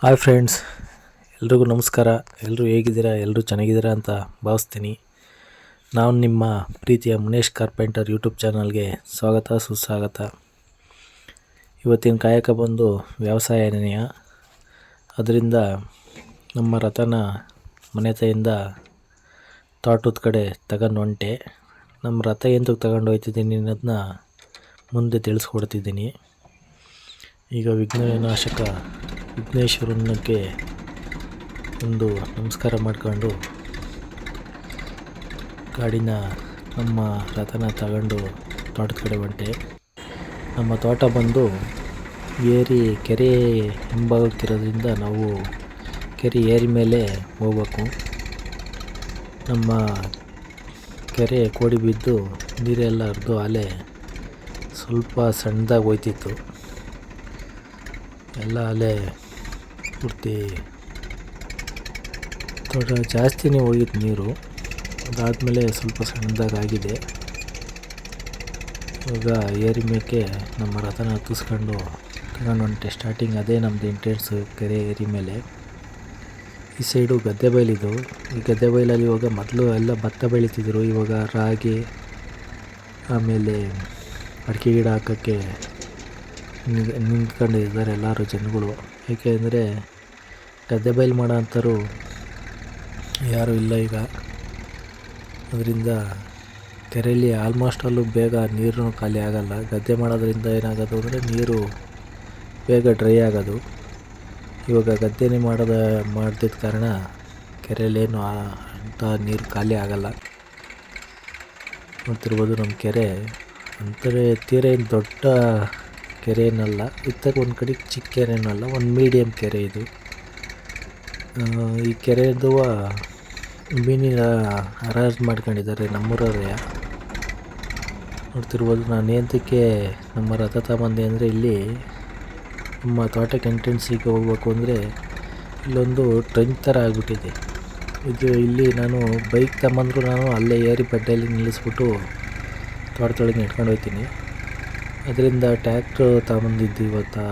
Hi friends, ಎಲ್ರಿಗೂ ನಮಸ್ಕಾರ. ಎಲ್ಲರೂ ಹೇಗಿದ್ದೀರಾ? ಎಲ್ಲರೂ ಚೆನ್ನಾಗಿದ್ದೀರಾ ಅಂತ ಭಾವಿಸ್ತೀನಿ. ನಾವು ನಿಮ್ಮ ಪ್ರೀತಿಯ ಮುನೇಶ್ ಕಾರ್ಪೆಂಟರ್ ಯೂಟ್ಯೂಬ್ ಚಾನಲ್ಗೆ ಸ್ವಾಗತ, ಸುಸ್ವಾಗತ. ಇವತ್ತಿನ ಕಾಯಕ ಬಂದು ವ್ಯವಸಾಯ ನಿರ್ಣಯ. ಅದರಿಂದ ನಮ್ಮ ರಥನ ಮನೆತೆಯಿಂದ ತೋಟದ ಕಡೆ ತಗೊಂಡು ಹೊಂಟೆ. ನಮ್ಮ ರಥ ಎಂತಕ್ಕೆ ತಗೊಂಡು ಹೋಗ್ತಿದ್ದೀನಿ ಅನ್ನೋದನ್ನ ಮುಂದೆ ತಿಳಿಸ್ಕೊಡ್ತಿದ್ದೀನಿ. ಈಗ ವಿಘ್ನವಿನಾಶಕ ವಿಘ್ನೇಶ್ವರನಿಗೆ ಒಂದು ನಮಸ್ಕಾರ ಮಾಡ್ಕೊಂಡು ಗಾಡಿನ ನಮ್ಮ ರಥನ ತಗೊಂಡು ತೋಟದ ಕಡೆ ಹೊಂಟೆ. ನಮ್ಮ ತೋಟ ಬಂದು ಏರಿ ಕೆರೆ ಹಿಂಭಾಗಕ್ಕಿರೋದ್ರಿಂದ ನಾವು ಕೆರೆ ಏರಿ ಮೇಲೆ ಹೋಗ್ಬೇಕು. ನಮ್ಮ ಕೆರೆ ಕೋಡಿ ಬಿದ್ದು ನೀರೆಲ್ಲ ಹರಿದು ಅಲೆ ಸ್ವಲ್ಪ ಸಣ್ಣದಾಗಿ ಹೋಯ್ತಿತ್ತು. ಎಲ್ಲ ಅಲ್ಲೇ ಪೂರ್ತಿ ತೋಟ ಜಾಸ್ತಿನೇ ಹೋಗಿತ್ತು ನೀರು. ಅದಾದಮೇಲೆ ಸ್ವಲ್ಪ ಸಣ್ಣದಾಗಿದೆ ಇವಾಗ ಏರಿ ಮೇಕೆ ನಮ್ಮ ರಥನ ಹತ್ತಿಸ್ಕೊಂಡು ತಗೊಂಡು ಹೊಂಟೆ ಸ್ಟಾರ್ಟಿಂಗ್ ಅದೇ ನಮ್ಮದು ಎಂಟ್ರೆನ್ಸ್ ಕೆರೆ ಏರಿ ಮೇಲೆ. ಈ ಸೈಡು ಗದ್ದೆ ಬೈಲಿದು ಈ ಗದ್ದೆ ಬೈಲಲ್ಲಿ ಇವಾಗ ಮೊದಲು ಎಲ್ಲ ಭತ್ತ ಬೆಳೀತಿದ್ರು. ಇವಾಗ ರಾಗಿ, ಆಮೇಲೆ ಅಡಿಕೆ ಗಿಡ ಹಾಕೋಕ್ಕೆ ನಿಂತ್- ನಿಂತ್ಕೊಂಡಿದ್ದಾರೆ ಎಲ್ಲರೂ ಜನಗಳು. ಏಕೆಂದರೆ ಗದ್ದೆ ಬಯಲು ಮಾಡೋ ಅಂಥವ್ರು ಯಾರೂ ಇಲ್ಲ ಈಗ. ಅದರಿಂದ ಕೆರೆಯಲ್ಲಿ ಆಲ್ಮೋಸ್ಟ್ ಅಲ್ಲೂ ಬೇಗ ನೀರು ಖಾಲಿ ಆಗೋಲ್ಲ. ಗದ್ದೆ ಮಾಡೋದ್ರಿಂದ ಏನಾಗೋದು ಅಂದರೆ ನೀರು ಬೇಗ ಡ್ರೈ ಆಗೋದು. ಇವಾಗ ಗದ್ದೆನೇ ಮಾಡೋದ ಮಾಡ್ತಿದ್ದ ಕಾರಣ ಕೆರೆಯಲ್ಲೇನು ಅಂಥ ನೀರು ಖಾಲಿ ಆಗೋಲ್ಲ. ನೋಡ್ತಿರ್ಬೋದು ನಮ್ಮ ಕೆರೆ. ಅಂತಾರೆ ತೀರ ದೊಡ್ಡ ಕೆರೆ ಏನಲ್ಲ ಇತ್ತಾಗ ಒಂದು ಕಡೆ ಚಿಕ್ಕ ಕೆರೆನೂ ಅಲ್ಲ, ಒಂದು ಮೀಡಿಯಮ್ ಕೆರೆ ಇದು. ಈ ಕೆರೆದು ಮೀನಿನ ಹರಾಜು ಮಾಡ್ಕೊಂಡಿದ್ದಾರೆ ನಮ್ಮೂರವರೇ. ನೋಡ್ತಿರ್ಬೋದು, ನಾನು ಏನಕ್ಕೆ ನಮ್ಮ ರಥ ತಗೊಂಬಂದೆ ಅಂದರೆ ಇಲ್ಲಿ ನಮ್ಮ ತೋಟಕ್ಕೆ ಎಂಟ್ರೆನ್ಸಿಗೆ ಹೋಗ್ಬೇಕು ಅಂದರೆ ಇಲ್ಲೊಂದು ಟ್ರೆಂಚ್ ಥರ ಆಗಿಬಿಟ್ಟಿದೆ. ಇದು ಇಲ್ಲಿ ನಾನು ಬೈಕ್ ತಗೊಂಬಂದ್ರು ನಾನು ಅಲ್ಲೇ ಏರಿ ಬಡ್ಡೆಯಲ್ಲಿ ನಿಲ್ಲಿಸ್ಬಿಟ್ಟು ತೋಟದೊಳಗೆ ಇಟ್ಕೊಂಡು ಹೋಗ್ತೀನಿ. ಅದರಿಂದ ಟ್ಯಾಕ್ಟ್ರು ತಗೊಂಬಂದಿದ್ದು ಇವತ್ತು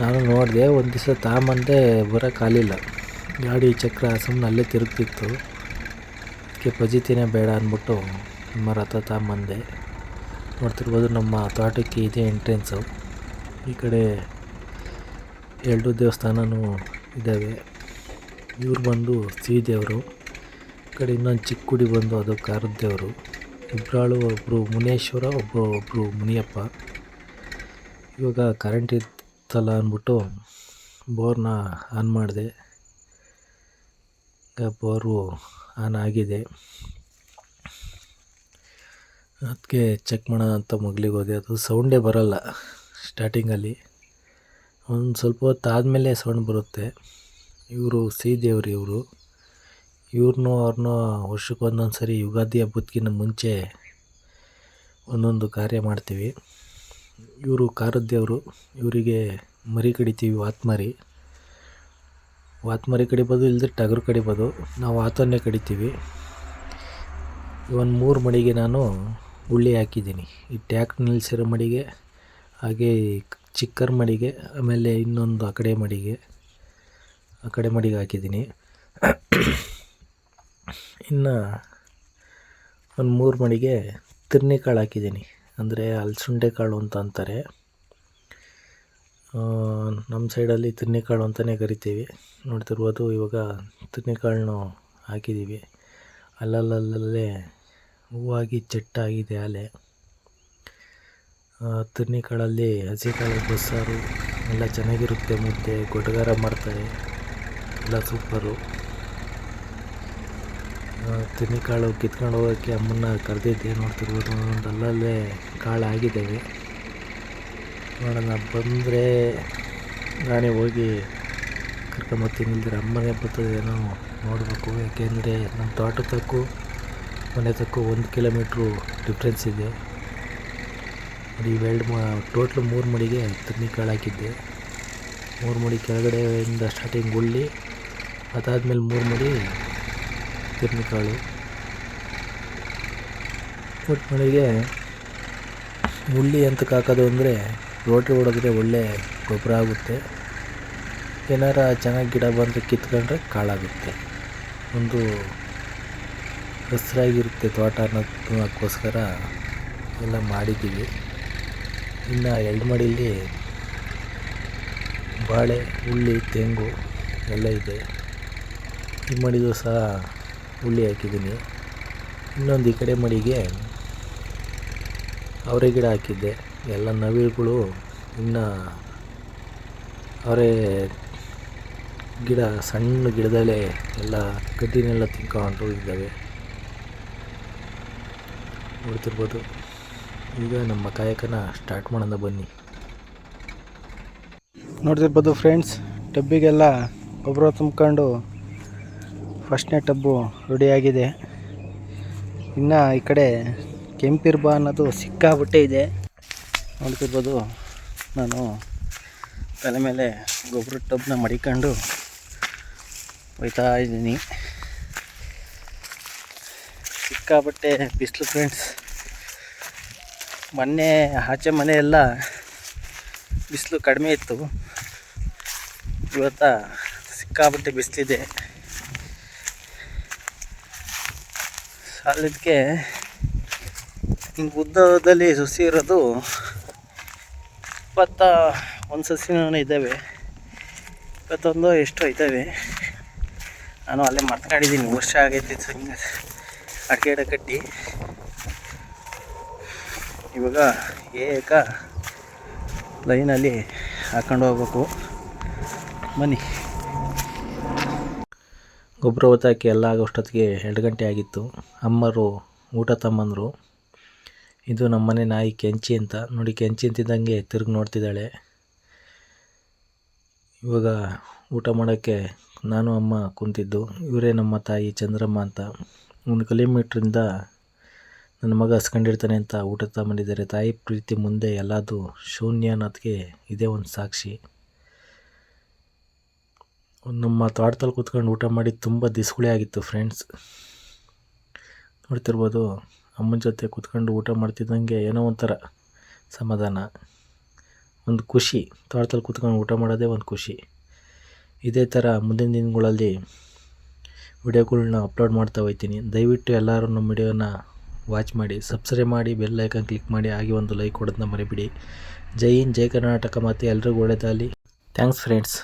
ನಾನು ನೋಡಿದೆ, ಒಂದು ದಿವಸ ತಗೊಂಬಂದೆ ಬರೋಕ್ಕಾಗಲಿಲ್ಲ ಗಾಡಿ ಚಕ್ರ ಸುಮ್ಮನೆ ಅಲ್ಲೇ ತಿರುಗ್ತಿತ್ತು. ಅದಕ್ಕೆ ಪಜಿತಿನೇ ಬೇಡ ಅಂದ್ಬಿಟ್ಟು ನಮ್ಮ ರಥ ತಗೊಂಬಂದೆ ನೋಡ್ತಿರ್ಬೋದು ನಮ್ಮ ತೋಟಕ್ಕೆ ಇದೆ ಎಂಟ್ರೆನ್ಸು. ಈ ಕಡೆ ಎರಡು ದೇವಸ್ಥಾನವೂ ಇದ್ದಾವೆ ಇವ್ರು ಬಂದು ಸಿ ದೇವರು ಈ ಕಡೆ ಇನ್ನೊಂದು ಚಿಕ್ಕ ಗುಡಿ ಬಂದು ಅದು ಕಾರದ ದೇವರು ಇಬ್ಬರಾಳು ಒಬ್ಬರು ಮುನೇಶ್ವರ ಒಬ್ಬರು ಒಬ್ಬರು ಮುನಿಯಪ್ಪ. ಇವಾಗ ಕರೆಂಟ್ ಇತ್ತಲ್ಲ ಅಂದ್ಬಿಟ್ಟು ಬೋರ್ನ ಆನ್ ಮಾಡಿದೆ. ಈಗ ಬೋರು ಆನ್ ಆಗಿದೆ. ಅದಕ್ಕೆ ಚೆಕ್ ಮಾಡೋಣ ಅಂತ ಮಗ್ಲಿಗೆ ಹೋದೆ. ಅದು ಸೌಂಡೇ ಬರಲ್ಲ ಸ್ಟಾರ್ಟಿಂಗಲ್ಲಿ. ಒಂದು ಸ್ವಲ್ಪ ಹೊತ್ತು ಆದಮೇಲೆ ಸೌಂಡ್ ಬರುತ್ತೆ. ಇವರು ಸಿ ದೇವ್ರು ಇವರು. ಇವ್ರನ್ನೂ ಅವ್ರನ್ನೂ ವರ್ಷಕ್ಕೆ ಒಂದೊಂದು ಸರಿ ಯುಗಾದಿ ಹಬ್ಬದಕ್ಕಿಂತ ಮುಂಚೆ ಒಂದೊಂದು ಕಾರ್ಯ ಮಾಡ್ತೀವಿ. ಇವರು ಕಾರದ ದೇವರು ಇವರಿಗೆ ಮರಿ ಕಡಿತೀವಿ ವಾತ್ಮರಿ ವಾತ್ಮರಿ ಕಡಿಬೋದು ಇಲ್ಲದ್ರೆ ಟಗರು ಕಡಿಬೋದು. ನಾವು ಆತನ್ನೇ ಕಡಿತೀವಿ. ಒಂದು ಮೂರು ಮಡಿಗೆ ನಾನು ಉಳ್ಳಿ ಹಾಕಿದ್ದೀನಿ. ಈ ಟ್ಯಾಕ್ ನಿಲ್ಲಿಸಿರೋ ಮಡಿಗೆ, ಹಾಗೆ ಚಿಕ್ಕರ್ ಮಡಿಗೆ, ಆಮೇಲೆ ಇನ್ನೊಂದು ಆ ಕಡೆ ಮಡಿಗೆ, ಆ ಕಡೆ ಮಡಿಗೆ ಹಾಕಿದ್ದೀನಿ. ಇನ್ನು ಒಂದು ಮೂರು ಮಡಿಗೆ ತಿರ್ನಿ ಕಾಳು ಹಾಕಿದ್ದೀನಿ. ಅಂದರೆ ಹಲಸುಂಡೆ ಕಾಳು ಅಂತ ಅಂತಾರೆ. ನಮ್ಮ ಸೈಡಲ್ಲಿ ತಿರ್ನಿ ಕಾಳು ಅಂತಲೇ ಕರಿತೀವಿ. ನೋಡ್ತಿರ್ಬೋದು ಇವಾಗ ತಿರ್ನಿ ಕಾಳನ್ನು ಹಾಕಿದ್ದೀವಿ ಅಲ್ಲಲ್ಲಲ್ಲೇ ಹೂವಾಗಿ ಚೆಟ್ಟಾಗಿದೆ ಅಲೆ ತಿರ್ನಿಕಾಳಲ್ಲಿ ಹಸಿ ಕಾಳು ಬಸ್ಸಾರು ಎಲ್ಲ ಚೆನ್ನಾಗಿರುತ್ತೆ, ಮುದ್ದೆ, ಗೊಡ್ಗಾರ ಮಾಡ್ತಾರೆ. ಎಲ್ಲ ಸೂಪರು. ತಿನ್ನಿ ಕಾಳು ಕಿತ್ಕೊಂಡು ಹೋಗೋಕ್ಕೆ ಅಮ್ಮನ್ನ ಕರೆದಿದ್ದೆ, ನೋಡ್ತಿರ್ಬೋದು, ಒಂದೊಂದು ಅಲ್ಲಲ್ಲೇ ಕಾಳು ಆಗಿದ್ದೇವೆ. ನೋಡೋಣ, ಬಂದರೆ ನಾನೇ ಹೋಗಿ ಕರ್ಕೊಂಬರ್ತೀನಿ ಇಲ್ದಿರ ಅಮ್ಮನೇ ಬರ್ತದೇನೋ ನೋಡಬೇಕು. ಯಾಕೆಂದರೆ ನಮ್ಮ ತೋಟ ತಕ್ಕೂ ಮನೆ ತಕ್ಕೂ ಒಂದು ಕಿಲೋಮೀಟ್ರು ಡಿಫ್ರೆನ್ಸ್ ಇದೆ. ನೋಡಿ ಇವೆರಡು ಮ, ಟೋಟ್ಲು ಮೂರು ಮಡಿಗೆ ತಿನ್ನಿ ಕಾಳು ಹಾಕಿದ್ದೆ. ಮೂರು ಮಡಿ ಕೆಳಗಡೆಯಿಂದ ಸ್ಟಾರ್ಟಿಂಗ್ ಉಳ್ಳಿ, ಅದಾದಮೇಲೆ ಮೂರು ಮಡಿ ತಿರ್ನಿಕಾಳು ಮನೆಗೆ ಮುಳ್ಳಿ ಅಂತಕ್ಕೆ ಹಾಕೋದು ಅಂದರೆ ರೋಟ್ರಿ ಹೊಡೆದ್ರೆ ಒಳ್ಳೆ ಗೊಬ್ಬರ ಆಗುತ್ತೆ. ಏನಾರ ಚೆನ್ನಾಗಿ ಗಿಡ ಬಂದರೆ ಕಿತ್ಕೊಂಡ್ರೆ ಕಾಳಾಗುತ್ತೆ. ಒಂದು ಹಸಿರಾಗಿರುತ್ತೆ ತೋಟ ಅನ್ನೋದಕ್ಕೋಸ್ಕರ ಎಲ್ಲ ಮಾಡಿದ್ದೀವಿ. ಇನ್ನು ಎರಡು ಮಡಿಲಿ ಬಾಳೆ, ಹುಳ್ಳಿ, ತೆಂಗು ಎಲ್ಲ ಇದೆ. ಈ ಮಡಿದು ಸಹ ಹುಳ್ಳಿ ಹಾಕಿದ್ದೀನಿ. ಇನ್ನೊಂದು ಈ ಕಡೆ ಮಡಿಗೆ ಅವರೆ ಗಿಡ ಹಾಕಿದ್ದೆ. ಎಲ್ಲ ನವಿಲುಗಳು ಇನ್ನು ಅವರೇ ಗಿಡ ಸಣ್ಣ ಗಿಡದಲ್ಲೇ ಎಲ್ಲ ಗಡ್ಡಿನೆಲ್ಲ ತಿನ್ಕೊಂಡು ಇದ್ದಾವೆ ನೋಡ್ತಿರ್ಬೋದು. ಈಗ ನಮ್ಮ ಕಾಯಕನ ಸ್ಟಾರ್ಟ್ ಮಾಡೋಣ ಬನ್ನಿ. ನೋಡ್ತಿರ್ಬೋದು ಫ್ರೆಂಡ್ಸ್ ಡಬ್ಬಿಗೆಲ್ಲ ಗೊಬ್ಬರ ತುಂಬ್ಕೊಂಡು ಫಸ್ಟ್ನೇ ಟಬ್ಬು ರೆಡಿಯಾಗಿದೆ. ಇನ್ನು ಈ ಕಡೆ ಕೆಂಪಿರ್ಬ ಅನ್ನೋದು ಸಿಕ್ಕಾಬಿಟ್ಟೆ ಇದೆ. ನೋಡ್ತಿರ್ಬೋದು ನಾನು ತಲೆ ಮೇಲೆ ಗೊಬ್ಬರ ಟಬ್ನ ಮಡಿಕೊಂಡು ಹೋಯ್ತಾ ಇದ್ದೀನಿ. ಸಿಕ್ಕಾಬಟ್ಟೆ ಬಿಸಿಲು ಫ್ರೆಂಡ್ಸ್ ಮೊನ್ನೆ ಆಚೆ ಮನೆಯೆಲ್ಲ ಬಿಸಿಲು ಕಡಿಮೆ ಇತ್ತು. ಇವತ್ತ ಸಿಕ್ಕಾಬಟ್ಟೆ ಬಿಸಿಲಿದೆ. ಸಾಲದಕ್ಕೆ ಹಿಂಗೆ ಉದ್ದದಲ್ಲಿ ಸಸಿ ಇರೋದು ಇಪ್ಪತ್ತ ಒಂದು ಸಸಿನೂ ಇದ್ದಾವೆ. ಇಪ್ಪತ್ತೊಂದು ಎಷ್ಟು ಇದ್ದಾವೆ. ನಾನು ಅಲ್ಲೇ ಮಾತಾಡಿದ್ದೀನಿ ವರ್ಷ ಆಗೈತಿ ಹಿಂಗೆ ಅಡಿಕೆ ಗಿಡ ಕಟ್ಟಿ. ಇವಾಗ ಏಕ ಲೈನಲ್ಲಿ ಹಾಕೊಂಡು ಹೋಗ್ಬೇಕು. ಬನ್ನಿ. ಗೊಬ್ಬರ ಹೊತ್ತಾಕಿ ಎಲ್ಲ ಆಗೋಷ್ಟೊತ್ತಿಗೆ ಎರಡು ಗಂಟೆ ಆಗಿತ್ತು. ಅಮ್ಮರು, ಊಟ ತಮ್ಮಂದರು. ಇದು ನಮ್ಮನೆ ನಾಯಿ ಕೆಂಚಿ ಅಂತ. ನೋಡಿ, ಕೆಂಚಿ ಅಂತಿದ್ದಂಗೆ ತಿರುಗಿ ನೋಡ್ತಿದ್ದಾಳೆ. ಇವಾಗ ಊಟ ಮಾಡೋಕ್ಕೆ ನಾನು, ಅಮ್ಮ ಕುಂತಿದ್ದು. ಇವರೇ ನಮ್ಮ ತಾಯಿ ಚಂದ್ರಮ್ಮ ಅಂತ. ಒಂದು ಕಿಲೋಮೀಟ್ರಿಂದ ನನ್ನ ಮಗ ಹಸ್ಕೊಂಡಿರ್ತಾನೆ ಅಂತ ಊಟ ತಗೊಂಡಿದ್ದಾರೆ ತಾಯಿ ಪ್ರೀತಿ ಮುಂದೆ ಎಲ್ಲದೂ ಶೂನ್ಯ ಅನ್ನೋದಕ್ಕೆ ಇದೇ ಒಂದು ಸಾಕ್ಷಿ. ನಮ್ಮ ತೋಟದಲ್ಲಿ ಕೂತ್ಕೊಂಡು ಊಟ ಮಾಡಿ ತುಂಬ ದಿಸ್ಗಳೇ ಆಗಿತ್ತು ಫ್ರೆಂಡ್ಸ್ ನೋಡ್ತಿರ್ಬೋದು, ಅಮ್ಮನ ಜೊತೆ ಕೂತ್ಕೊಂಡು ಊಟ ಮಾಡ್ತಿದ್ದಂಗೆ ಏನೋ ಒಂಥರ ಸಮಾಧಾನ. ಒಂದು ಖುಷಿ, ತೋಟದಲ್ಲಿ ಕೂತ್ಕೊಂಡು ಊಟ ಮಾಡೋದೇ ಒಂದು ಖುಷಿ. ಇದೇ ಥರ ಮುಂದಿನ ದಿನಗಳಲ್ಲಿ ವಿಡಿಯೋಗಳ್ನ ಅಪ್ಲೋಡ್ ಮಾಡ್ತಾ ಹೋಗ್ತೀನಿ. ದಯವಿಟ್ಟು ಎಲ್ಲರೂ ನಮ್ಮ ವಿಡಿಯೋನ ವಾಚ್ ಮಾಡಿ ಸಬ್ಸ್ಕ್ರೈಬ್ ಮಾಡಿ ಬೆಲ್ ಐಕನ್ ಕ್ಲಿಕ್ ಮಾಡಿ, ಹಾಗೆ ಒಂದು ಲೈಕ್ ಕೊಡೋದನ್ನ ಮರಿಬಿಡಿ. ಜೈ ಹಿಂದ್, ಜೈ ಕರ್ನಾಟಕ ಮತ್ತು ಎಲ್ರಿಗೂ ಒಳ್ಳೆಯದಾಗಲಿ ಥ್ಯಾಂಕ್ಸ್ ಫ್ರೆಂಡ್ಸ್